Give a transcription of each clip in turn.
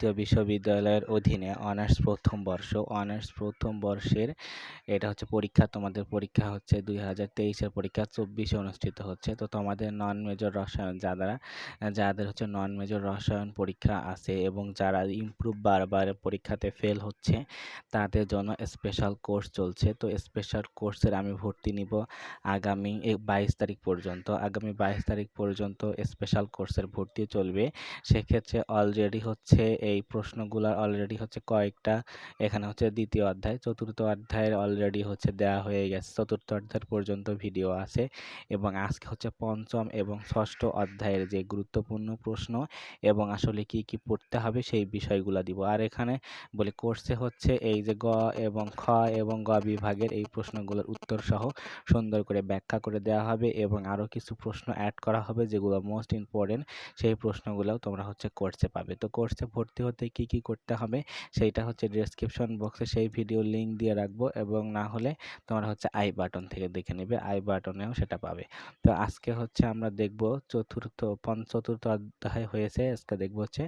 জাতীয় বিশ্ববিদ্যালয়ের অধীনে অনার্স প্রথম বর্ষ। অনার্স প্রথম বর্ষের এটা হচ্ছে পরীক্ষা, তোমাদের পরীক্ষা হচ্ছে দুই হাজার তেইশের পরীক্ষা, চব্বিশে অনুষ্ঠিত হচ্ছে। তো তোমাদের নন মেজর রসায়ন যারা যাদের হচ্ছে নন মেজর রসায়ন পরীক্ষা আছে এবং যারা ইমপ্রুভ বারবার পরীক্ষাতে ফেল হচ্ছে, তাদের জন্য স্পেশাল কোর্স চলছে। তো স্পেশাল কোর্সের আমি ভর্তি নিব আগামী বাইশ তারিখ পর্যন্ত। আগামী বাইশ তারিখ পর্যন্ত স্পেশাল কোর্সের ভর্তি চলবে। সেক্ষেত্রে অলরেডি হচ্ছে এই প্রশ্নগুলো অলরেডি হচ্ছে কয়েকটা। এখানে হচ্ছে দ্বিতীয় অধ্যায়, চতুর্থ অধ্যায়ের অলরেডি হচ্ছে দেওয়া হয়ে গেছে। চতুর্থ অধ্যায় পর্যন্ত ভিডিও আছে এবং আজকে হচ্ছে পঞ্চম এবং ষষ্ঠ অধ্যায়ের যে গুরুত্বপূর্ণ প্রশ্ন এবং আসলে কি কি পড়তে হবে সেই বিষয়গুলো দিব। আর এখানে বলে কোর্সে হচ্ছে এই যে গ এবং খ এবং গ বিভাগের এই প্রশ্নগুলোর উত্তর সহ সুন্দর করে ব্যাখ্যা করে দেওয়া হবে এবং আরও কিছু প্রশ্ন অ্যাড করা হবে যেগুলো মোস্ট ইম্পর্টেন্ট সেই প্রশ্নগুলোও তোমরা হচ্ছে কোর্সে পাবে। তো কোর্সে ভর্তি হতে কি কি করতে হবে, সেইটা হচ্ছে ডেসক্রিপশন বক্সে সেই ভিডিও লিঙ্ক দিয়ে রাখব এবং না হলে তোমরা হচ্ছে আই বাটন থেকে দেখে নেবে আই বাটনেও সেটা পাবে। তো আজকে হচ্ছে আমরা দেখব চতুর্থ পঞ্চ চতুর্থ অধ্যায় হয়েছে, আজকে দেখব হচ্ছে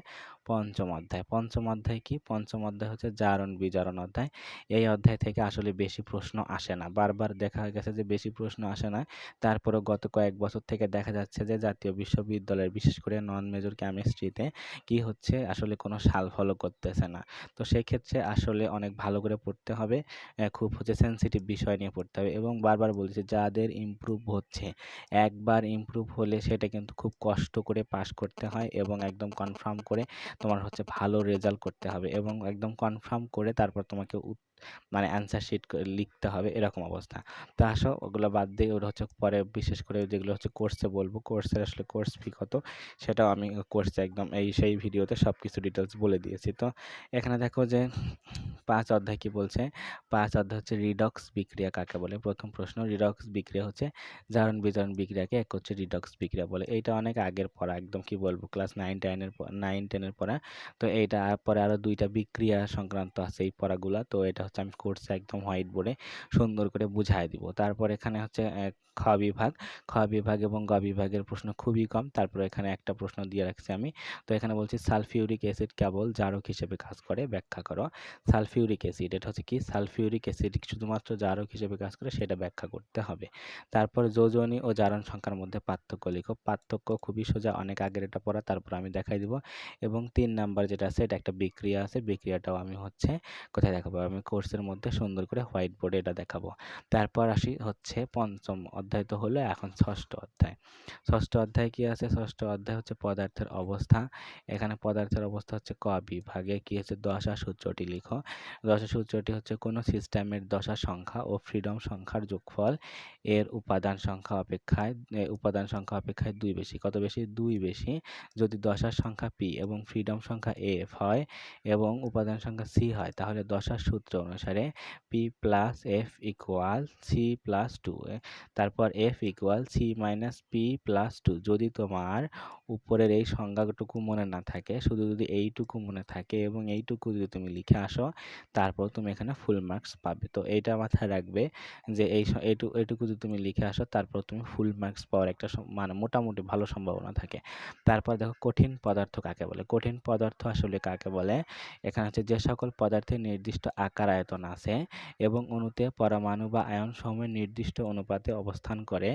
পঞ্চম অধ্যায়। পঞ্চম অধ্যায় কি? পঞ্চম অধ্যায় হচ্ছে জারণ বিজারণ অধ্যায়। এই অধ্যায় থেকে আসলে বেশি প্রশ্ন আসে না। বারবার দেখা গেছে যে বেশি প্রশ্ন আসে না। তারপরেও গত কয়েক বছর থেকে দেখা যাচ্ছে যে জাতীয় বিশ্ববিদ্যালয়ের, বিশেষ করে নন মেজর কেমিস্ট্রিতে কি হচ্ছে, আসলে কোনো সাল ফলো করতেছে না। তো সেক্ষেত্রে আসলে অনেক ভালো করে পড়তে হবে। খুব হচ্ছে সেন্সিটিভ বিষয় নিয়ে পড়তে হবে এবং বারবার বলছি যাদের ইমপ্রুভ হচ্ছে, একবার ইমপ্রুভ হলে সেটা কিন্তু খুব কষ্ট করে পাশ করতে হয় এবং একদম কনফার্ম করে তোমার হচ্ছে ভালো রেজাল্ট করতে হবে এবং একদম কনফার্ম করে তারপর তোমাকে মানে অ্যান্সার শিট লিখতে হবে এরকম অবস্থা। তো আসো, ওগুলো বাদ দিয়ে ওটা হচ্ছে পরে বিশেষ করে যেগুলো হচ্ছে কোর্সে বলব কোর্সের আসলে কোর্স ফি কত, সেটাও আমি কোর্সে একদম এই সেই ভিডিওতে সব কিছু ডিটেলস বলে দিয়েছি। তো এখানে দেখো যে পাঁচ অধ্যায় কি বলছে? পাঁচ অধ্যায় হচ্ছে রিডক্স বিক্রিয়া কাকে বলে? প্রথম প্রশ্ন রিডক্স বিক্রিয়া হচ্ছে জারণ বিজারণ বিক্রিয়াকে এক হচ্ছে রিডক্স বিক্রিয়া বলে। এইটা অনেক আগের পড়া, একদম কি বলব ক্লাস নাইন টেনের নাইন টেনের পড়া। তো এইটা পরে আরও দুইটা বিক্রিয়া সংক্রান্ত আছে এই পড়াগুলা। তো এটা হচ্ছে আমি কোর্সে একদম হোয়াইট বোর্ডে সুন্দর করে বুঝাই দিব। তারপর এখানে হচ্ছে খ বিভাগ। খ বিভাগ এবং গ বিভাগের প্রশ্ন খুবই কম। তারপর এখানে একটা প্রশ্ন দিয়ে রাখছি আমি। তো এখানে বলছি সালফিউরিক অ্যাসিড কেবল জারক হিসেবে কাজ করে। ব্যাখ্যা করো। সালফিউরিক অ্যাসিড এটা হচ্ছে কি? সালফিউরিক অ্যাসিড শুধুমাত্র জারক হিসেবে কাজ করে, সেটা ব্যাখ্যা করতে হবে। তারপর যোজনী ও জারণ সংখ্যার মধ্যে পার্থক্য লিখো। পার্থক্য খুবই সোজা, অনেক আগের এটা পড়া, তারপর আমি দেখাই দিব। এবং তিন নাম্বার যেটা আছে, এটা একটা বিক্রিয়া আছে। বিক্রিয়াটাও আমি হচ্ছে, কোথায় দেখাবো? আমি কোর্সের মধ্যে সুন্দর করে হোয়াইট বোর্ডে এটা দেখাবো। তারপর আসি হচ্ছে পঞ্চম অধ্যায় তো হলো এখন ষষ্ঠ অধ্যায়। ষষ্ঠ অধ্যায় কি আছে? ষষ্ঠ অধ্যায় হচ্ছে পদার্থের অবস্থা। এখানে পদার্থের অবস্থা হচ্ছে ক বিভাগে। কি হচ্ছে? দশা সূত্রটি লিখো। দশা সূত্রটি হচ্ছে কোনো সিস্টেমের দশা সংখ্যা ও ফ্রিডম সংখ্যার যোগফল এর উপাদান সংখ্যা অপেক্ষায় উপাদান সংখ্যা অপেক্ষায় দুই বেশি। কত বেশি? দুই বেশি। যদি দশার সংখ্যা পি এবং ফ্রিডম সংখ্যা এফ হয় এবং উপাদান সংখ্যা সি হয়, তাহলে দশার সূত্র অনুসারে P plus F equal C plus two তারপর F equal C minus P plus two যদি তোমার উপরের এই সংজ্ঞাটুকু মনে না থাকে, শুধু যদি এইটুকু মনে থাকে এবং এইটুকু যদি তুমি লিখে আসো তারপর তুমি এখানে ফুল মার্কস পাবে। তো এইটা মাথায় রাখবে যে এই এইটুকু এটুকু যদি তুমি লিখে আসো, তারপর তুমি ফুল মার্কস পাওয়ার একটা মানে মোটামুটি ভালো সম্ভাবনা থাকে। তারপর দেখো কঠিন পদার্থ কাকে বলে? কঠিন পদার্থ আসলে কাকে বলে? এখানে হচ্ছে যে সকল পদার্থের নির্দিষ্ট আকার আয়তন আছে এবং অণুতে পরমাণু বা আয়ন সময়ের নির্দিষ্ট অনুপাতে অবস্থান করে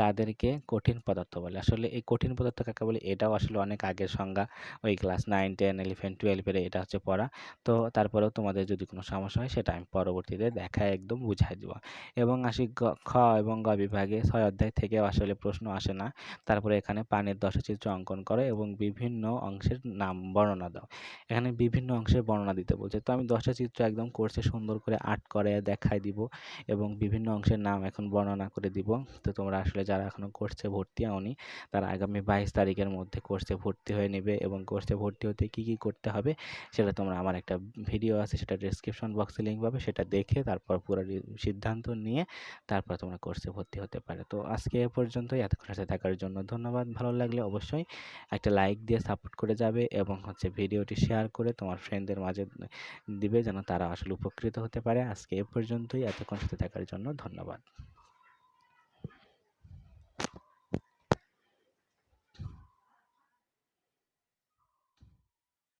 তাদেরকে কঠিন পদার্থ বলে। আসলে এই কঠিন পদার্থ কাকে বলে? এটাও আসলে অনেক আগের সংজ্ঞা। ওই ক্লাস নাইন টেন ইলেভেন টুয়েলভের এটা হচ্ছে পড়া। তো তারপরেও তোমাদের যদি কোনো সমস্যা হয় সেটা আমি পরবর্তীতে দেখায় একদম বুঝাই দেবো। এবং আসি খ এবং গ বিভাগে ছয় অধ্যায় থেকে আসলে প্রশ্ন আসে না। তারপরে এখানে পানির দশচিত্র অঙ্কন করো এবং বিভিন্ন অংশের নাম বর্ণনা দাও। এখানে বিভিন্ন অংশের বর্ণনা দিতে বলছে। তো আমি দশটা চিত্র একদম কোর্সে সুন্দর করে আর্ট করে দেখাই দিব এবং বিভিন্ন অংশের নাম এখন বর্ণনা করে দিব। তো তোমরা আসলে যারা এখনও কোর্সে ভর্তি হওনি, তারা আগামী বাইশ তারিখের মধ্যে কোর্সে ভর্তি হয়ে নেবে এবং কোর্সে ভর্তি হতে কি কি করতে হবে, সেটা তোমরা, আমার একটা ভিডিও আছে সেটা ডিসক্রিপশন বক্সে লিঙ্ক পাবে, সেটা দেখে তারপর পুরো সিদ্ধান্ত নিয়ে তারপর তোমরা কোর্সে ভর্তি হতে পারে। তো আজকে এ পর্যন্তই এতক্ষণ সাথে থাকার জন্য ধন্যবাদ। ভালো লাগলে অবশ্যই একটা লাইক দিয়ে সাপোর্ট করে যাবে এবং হচ্ছে ভিডিওটি শেয়ার করে তোমার ফ্রেন্ডদের মাঝে দিবে যেন তারা আসলে উপকৃত হতে পারে। আজকে এ পর্যন্তই এতক্ষণ সাথে থাকার জন্য ধন্যবাদ।